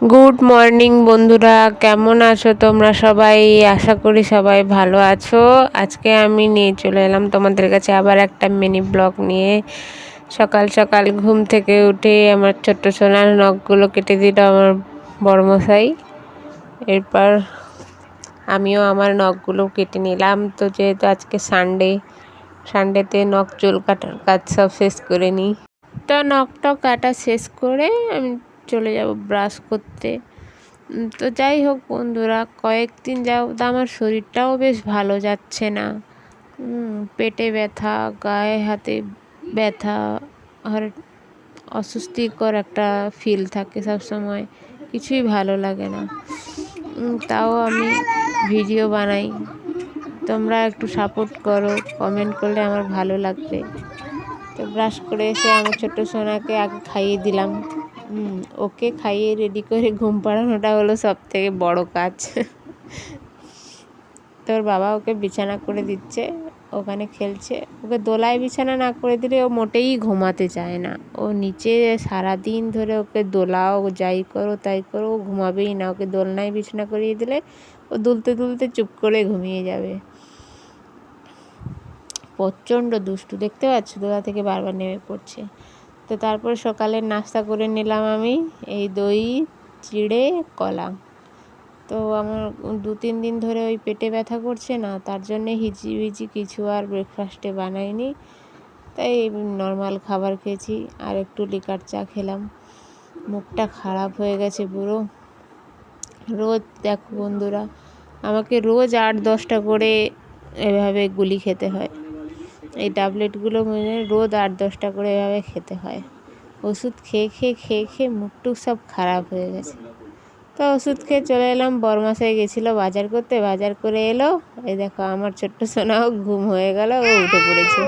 Good morning বন্ধুরা। কেমন আছো তোমরা সবাই? আশা করি সবাই ভালো আছো। আজকে আমি নিয়ে চলে এলাম তোমাদের কাছে আবার একটা মিনি ব্লগ নিয়ে। সকাল সকাল ঘুম থেকে উঠে আমার ছোট্ট সোনার নখগুলো কেটে দিল আমার বড়মশাই। এরপর আমিও আমার নখগুলো কেটে নিলাম। তো যেহেতু আজকে সানডে সানডেতে নখ চুল কাটার কাজ সব শেষ করে নিই। তো নখটা কাটা শেষ করে আমি চলে যাব ব্রাশ করতে। তো যাই হোক বন্ধুরা, কয়েকদিন যাও, তো আমার শরীরটাও বেশ ভালো যাচ্ছে না। পেটে ব্যথা, গায়ে হাতে ব্যথা, আর অস্বস্তিকর একটা ফিল থাকে সব সময় কিছুই ভালো লাগে না। তাও আমি ভিডিও বানাই। তোমরা একটু সাপোর্ট করো কমেন্ট করলে আমার ভালো লাগবে। তো ব্রাশ করে এসে আমার ছোট্ট সোনাকে আগে খাইয়ে দিলাম। ওকে খাইয়ে রেডি করে ঘুম পাড়ানোটা হলো সব থেকে বড় কাজ। তোর বাবা ওকে বিছানা করে দিচ্ছে, ওখানে খেলছে। ওকে দোলায় বিছানা না করে দিলে ও মোটেই ঘুমাতে চায় না। ও নিচে সারাদিন ধরে ওকে দোলাও, যাই করো তাই করো, ও ঘুমাবেই না। ওকে দোলনায় বিছানা করিয়ে দিলে ও দুলতে দুলতে চুপ করে ঘুমিয়ে যাবে। প্রচণ্ড দুষ্টু। দেখতে পাচ্ছ? দোলা থেকে বারবার নেমে পড়ছে। তো তারপর সকালের নাস্তা করে নিলাম আমি, এই দই, চিড়ে, কলা। তো আমার দু তিন দিন ধরে ওই পেটে ব্যথা করছে না, তার জন্যে হিচিবিচি কিছু আর ব্রেকফাস্টে বানাইনি। তাই নর্মাল খাবার খেয়েছি, আর একটু লিকার চা খেলাম। মুখটা খারাপ হয়ে গেছে পুরো। রোজ দেখো বন্ধুরা, আমাকে রোজ আট দশটা করে এভাবে গুলি খেতে হয়। এই ট্যাবলেটগুলো মানে রোজ আট দশটা করে এভাবে খেতে হয়। ওষুধ খেয়ে খেয়ে খেয়ে খেয়ে মুখটুক সব খারাপ হয়ে গেছে। তো ওষুধ খেয়ে চলে এলাম বরমাসায় গেছিল বাজার করতে। বাজার করে এলো, এই দেখো আমার ছোট্ট সোনাও ঘুম হয়ে গেল, ও উঠে পড়েছে।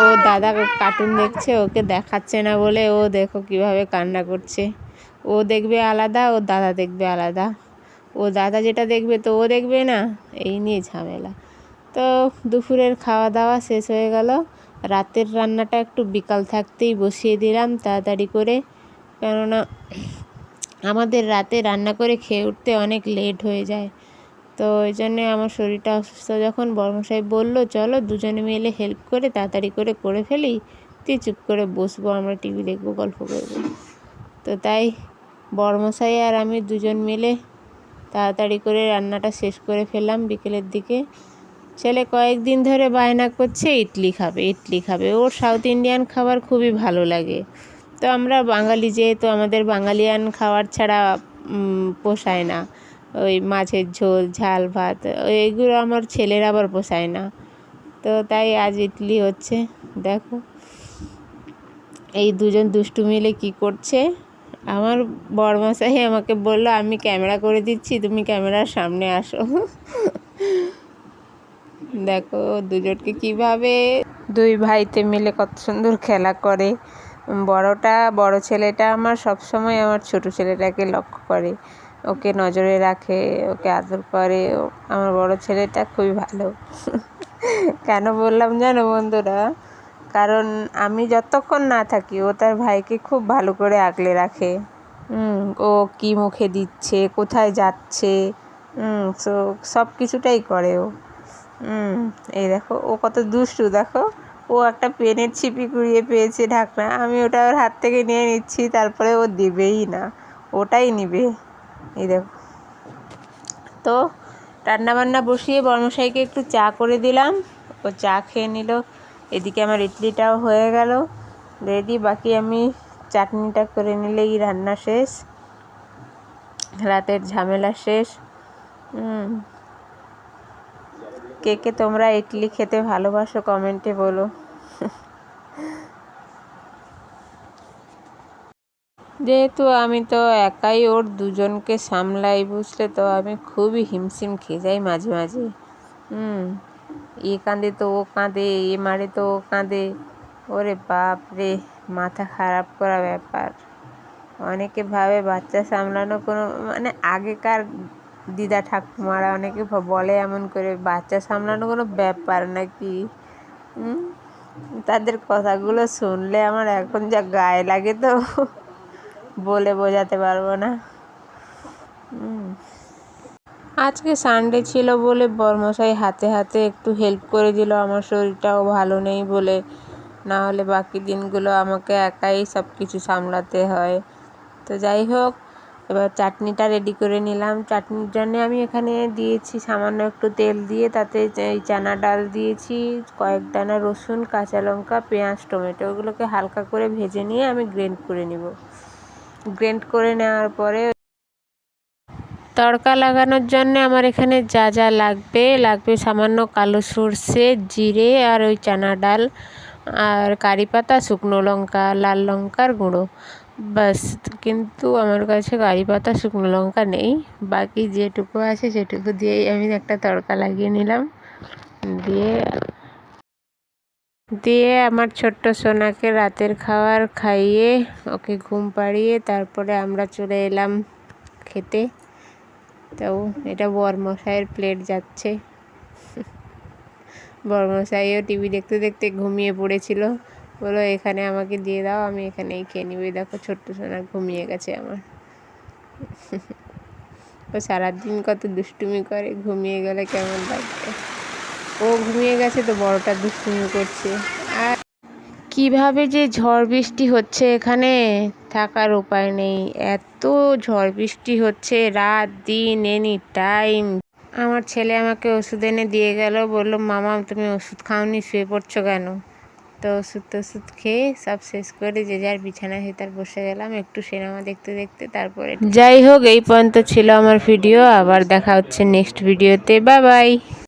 ও দাদা কার্টুন দেখছে, ওকে দেখাচ্ছে না বলে ও দেখো কীভাবে কান্না করছে। ও দেখবে আলাদা, ও দাদা দেখবে আলাদা। ও দাদা যেটা দেখবে তো ও দেখবে না, এই নিয়ে ঝামেলা। তো দুপুরের খাওয়া দাওয়া শেষ হয়ে গেল। রাতের রান্নাটা একটু বিকাল থাকতেই বসিয়ে দিলাম তাড়াতাড়ি করে। কেননা আমাদের রাতে রান্না করে খেয়ে উঠতে অনেক লেট হয়ে যায়। তো ওই জন্যে আমার শরীরটা অসুস্থ। যখন বর্মশাই বলল, চলো দুজনে মিলে হেল্প করে তাড়াতাড়ি করে করে ফেলি, তুই চুপ করে বসবো, আমরা টিভি দেখব, গল্প করব। তো তাই বর্মশাই আর আমি দুজন মিলে তাড়াতাড়ি করে রান্নাটা শেষ করে ফেললাম বিকেলের দিকে। ছেলে কয়েকদিন ধরে বায়না করছে, ইডলি খাবে ইডলি খাবে। ওর সাউথ ইন্ডিয়ান খাবার খুবই ভালো লাগে। তো আমরা বাঙালি, যেহেতু আমাদের বাঙালিয়ান খাবার ছাড়া পোষায় না। ওই মাছের ঝোল, ঝাল, ভাত এইগুলো আমার ছেলের আবার পোষায় না। তো তাই আজ ইডলি হচ্ছে, দেখো। এই দুজন দুষ্টু মিলে কি করছে? আমার বড়মশাই আমাকে বলল, আমি ক্যামেরা করে দিচ্ছি, তুমি ক্যামেরার সামনে আসো। দেখো দুজনকে কীভাবে দুই ভাইতে মিলে কত সুন্দর খেলা করে। বড়টা, বড় ছেলেটা আমার সব সময় আমার ছোট ছেলেটাকে লক্ষ্য করে। ওকে নজরে রাখে, ওকে আদর করে। আমার বড় ছেলেটা খুবই ভালো। কেন বললাম জানো বন্ধুরা? কারণ আমি যতক্ষণ না থাকি, ও তার ভাইকে খুব ভালো করে আগলে রাখে। ও কী মুখে দিচ্ছে, কোথায় যাচ্ছে? সো সব কিছুটাই করে ও। এই দেখো, ও কত দুষ্টু, দেখো। ও একটা পেনের ছিপি কুড়িয়ে পেয়েছে ঢাকনা, আমি ওটা ওর হাত থেকে নিয়ে নিচ্ছি, তারপরে ও দেবেই না, ওটাই নিবে। এই দেখো। তো রান্নাবান্না বসিয়ে বর্মশাইকে একটু চা করে দিলাম, ও চা খেয়ে নিল, এদিকে আমার ইডলিটাও হয়ে গেল, রেডি, বাকি আমি চাটনিটা করে নিলেই রান্না শেষ, রাতের ঝামেলা শেষ, হুম। কে কে তোমরা ইডলি খেতে ভালোবাসো কমেন্টে বলো। যেহেতু আমি তো একাই ওর দুজনকে সামলাই, বুঝলে তো আমি খুবই হিমশিম খেয়ে যাই মাঝে মাঝে। হুম, এ কাঁদে তো ও কাঁদে, এ মারে তো ও কাঁদে। ওরে বাপ রে, মাথা খারাপ করা ব্যাপার। অনেকে ভাবে বাচ্চা সামলানো কোনো মানে আগেকার দিদা ঠাকুমারা অনেকে বলে এমন করে, বাচ্চা সামলানো কোনো ব্যাপার নাকি? তাদের কথাগুলো শুনলে আমার এখন যা গায়ে লাগে তো, বলে বোঝাতে পারব না। আজকে সানডে ছিল বলে বরমশাই হাতে হাতে একটু হেল্প করে দিল, আমার শরীরটাও ভালো নেই বলে। না হলে বাকি দিনগুলো আমাকে একাই সব কিছু সামলাতে হয়। তো যাই হোক এবার চাটনিটা রেডি করে নিলাম। চাটনির জন্য আমি এখানে দিয়েছি সামান্য একটু তেল দিয়ে, তাতে এই চানা ডাল দিয়েছি, কয়েক দানা রসুন, কাঁচা লঙ্কা, পেঁয়াজ, টমেটো, ওগুলোকে হালকা করে ভেজে নিয়ে আমি গ্রেন্ড করে নিব। গ্রেন্ড করে নেওয়ার পরে তড়কা লাগানোর জন্য আমার এখানে যা যা লাগবে লাগবে সামান্য কালো সর্ষে, জিরে আর ওই চানা ডাল, আর কারি পাতা, শুকনো লঙ্কা, লাল লঙ্কার গুঁড়ো। বাস, কিন্তু আমার কাছে কারি পাতা, শুকনো লঙ্কা নেই। বাকি যেটুকু আছে সেটুকু দিয়েই আমি একটা তড়কা লাগিয়ে নিলাম। দিয়ে দিয়ে আমার ছোট্ট সোনাকে রাতের খাবার খাইয়ে ওকে ঘুম পাড়িয়ে তারপরে আমরা চলে এলাম খেতে। তো এটা বরমশাইয়ের প্লেট যাচ্ছে। বরমশাইও টিভি দেখতে দেখতে ঘুমিয়ে পড়েছিল। বলো, এখানে আমাকে দিয়ে দাও, আমি এখানেই খেয়ে নিবি। দেখো, ছোট্ট সোনা ঘুমিয়ে গেছে আমার। ও সারাদিন কত দুষ্টুমি করে, ঘুমিয়ে গেলে কেমন লাগবে? ও ঘুমিয়ে গেছে তো বড়টা দুষ্টুমি করছে। আর কীভাবে যে ঝড় বৃষ্টি হচ্ছে এখানে, থাকার উপায় নেই। এত ঝড় বৃষ্টি হচ্ছে, রাত, দিন, এনি টাইম। আমার ছেলে আমাকে ওষুধ এনে দিয়ে গেল, বলল, মামা, তুমি ওষুধ খাওনি, শুয়ে পড়ছো কেন? তো ওষুধ টষুধ খেয়ে সব শেষ করে যে যার বিছানা হয়ে তার বসে গেলাম, একটু সিনেমা দেখতে দেখতে তারপরে যাই হোক, এই পর্যন্ত ছিল আমার ভিডিও, আবার দেখা হচ্ছে নেক্সট ভিডিওতে বাবাই বাই